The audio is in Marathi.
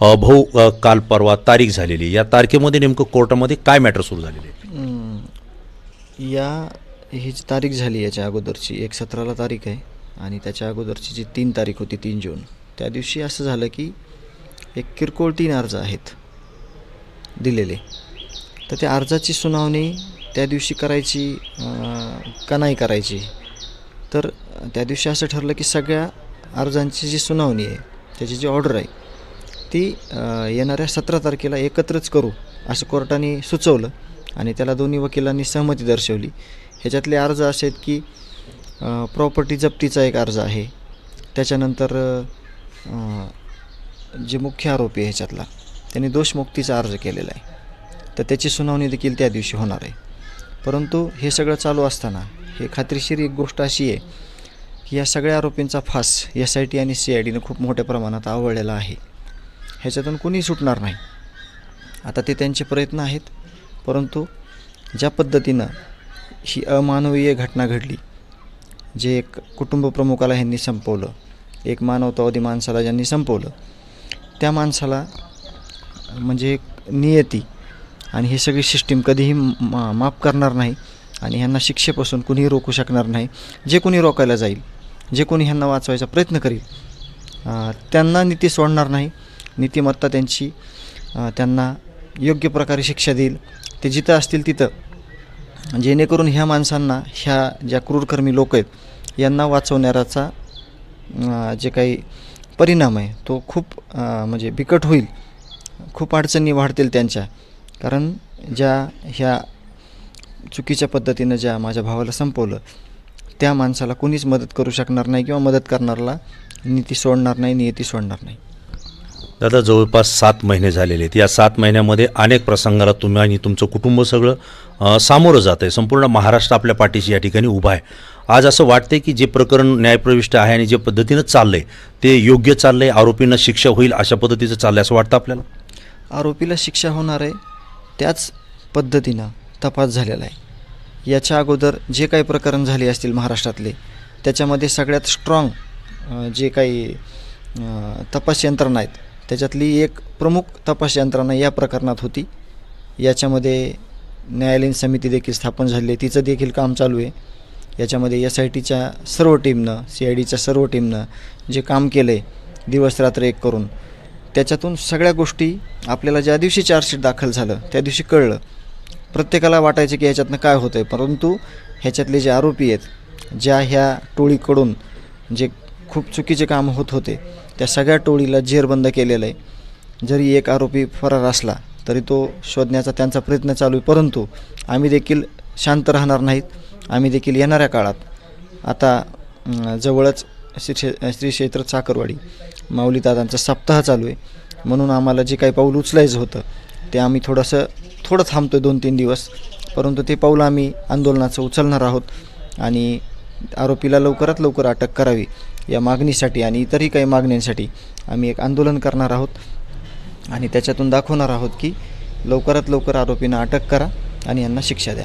भाऊ काल परवा तारीख झालेली या तारखेमध्ये नेमकं कोर्टामध्ये काय मॅटर सुरू झालेले या ही जी तारीख झाली याच्या अगोदरची एक सतराला तारीख आहे आणि त्याच्या अगोदरची जी तीन तारीख होती तीन जून त्या दिवशी असं झालं की एक किरकोळ तीन अर्ज आहेत दिलेले. तर त्या अर्जाची सुनावणी त्या दिवशी करायची का नाही करायची? तर त्या दिवशी असं ठरलं की सगळ्या अर्जांची जी सुनावणी आहे त्याची जी ऑर्डर आहे ती येणाऱ्या सतरा तारखेला एकत्रच करू असं कोर्टाने सुचवलं आणि त्याला दोन्ही वकिलांनी सहमती दर्शवली. ह्याच्यातले अर्ज असे आहेत की प्रॉपर्टी जप्तीचा एक अर्ज आहे. त्याच्यानंतर जे मुख्य आरोपी आहे ह्याच्यातला त्यांनी दोषमुक्तीचा अर्ज केलेला आहे. तर त्याची सुनावणी देखील त्या दिवशी होणार आहे. परंतु हे सगळं चालू असताना हे खात्रीशीर एक गोष्ट अशी आहे की या सगळ्या आरोपींचा फास एस आय टी आणि सी आय डीनं खूप मोठ्या प्रमाणात आवडलेला आहे. ह्याच्यातून कुणी सुटणार नाही. आता ते त्यांचे प्रयत्न आहेत परंतु ज्या पद्धतीनं ही अमानवीय घटना घडली जे एक कुटुंब प्रमुखाला ह्यांनी संपवलं एक मानवतावादी माणसाला ज्यांनी संपवलं त्या माणसाला म्हणजे नियती आणि ही सगळी सिस्टीम कधीही मा माफ करणार नाही आणि ह्यांना शिक्षेपासून कुणीही रोखू शकणार नाही. जे कोणी रोकायला जाईल जे कोणी ह्यांना वाचवायचा प्रयत्न करील त्यांना नीती सोडणार नाही. नीतिमत्ता त्यांची त्यांना योग्य प्रकारे शिक्षा देईल. ते जिथं असतील तिथं. जेणेकरून ह्या माणसांना ह्या ज्या क्रूरकर्मी लोक आहेत यांना वाचवणाऱ्याचा जे काही परिणाम आहे तो खूप म्हणजे बिकट होईल. खूप अडचणी वाढतील त्यांच्या. कारण ज्या ह्या चुकीच्या पद्धतीनं ज्या माझ्या भावाला संपवलं त्या माणसाला कोणीच मदत करू शकणार नाही किंवा मदत करणारला नीती सोडणार नाही नियती सोडणार नाही. दादा जवळपास सात महिने झालेले आहेत. या सात महिन्यामध्ये अनेक प्रसंगाला तुम्ही आणि तुमचं कुटुंब सगळं सामोरं जात आहे. संपूर्ण महाराष्ट्र आपल्या पाठीशी या ठिकाणी उभा आहे. आज असं वाटते की जे प्रकरण न्यायप्रविष्ट आहे आणि जे पद्धतीनं चाललंय ते योग्य चाललं आहे आरोपींना शिक्षा होईल अशा पद्धतीचं चाललंय असं वाटतं आपल्याला? आरोपीला शिक्षा होणार आहे त्याच पद्धतीनं तपास झालेला आहे. याच्या अगोदर जे काही प्रकरण झाले असतील महाराष्ट्रातले त्याच्यामध्ये सगळ्यात स्ट्रॉंग जे काही तपास यंत्रणा आहेत त्याच्यातली एक प्रमुख तपास यंत्रणा या प्रकरणात होती. याच्यामध्ये न्यायालयीन समिती देखील स्थापन झाली आहे. तिचं देखील काम चालू आहे. याच्यामध्ये एस आय टीच्या सर्व टीमनं सी आय डीच्या सर्व टीमनं जे काम केलं आहे दिवसरात्र एक करून त्याच्यातून सगळ्या गोष्टी आपल्याला ज्या दिवशी चार्जशीट दाखल झालं त्या दिवशी कळलं. प्रत्येकाला वाटायचं की ह्याच्यातनं काय होतं आहे परंतु ह्याच्यातले जे आरोपी आहेत ज्या ह्या टोळीकडून जे खूप चुकीचे काम होत होते त्या सगळ्या टोळीला जेरबंद केलेलं आहे. जरी एक आरोपी फरार असला तरी तो शोधण्याचा त्यांचा प्रयत्न चालू आहे. परंतु आम्ही देखील शांत राहणार नाहीत. आम्ही देखील येणाऱ्या काळात आता जवळच श्री क्षे- श्री क्षेत्र चाकरवाडी माऊली दादांचा सप्ताह चालू आहे. म्हणून आम्हाला जे काही पाऊल उचलायचं होतं ते आम्ही थोडंसं थोडं थांबतो दोन तीन दिवस. परंतु ते पाऊल आम्ही आंदोलनाचं उचलणार आहोत आणि आरोपीला लवकरात लवकर अटक करावी. या मागणीसाठी आणि इतरही काही मागण्यांसाठी आम्ही एक आंदोलन करणार आहोत. आणि त्याच्यातून दाखवणार आहोत की लवकरात लवकर आरोपींना अटक करा आणि यांना शिक्षा द्या.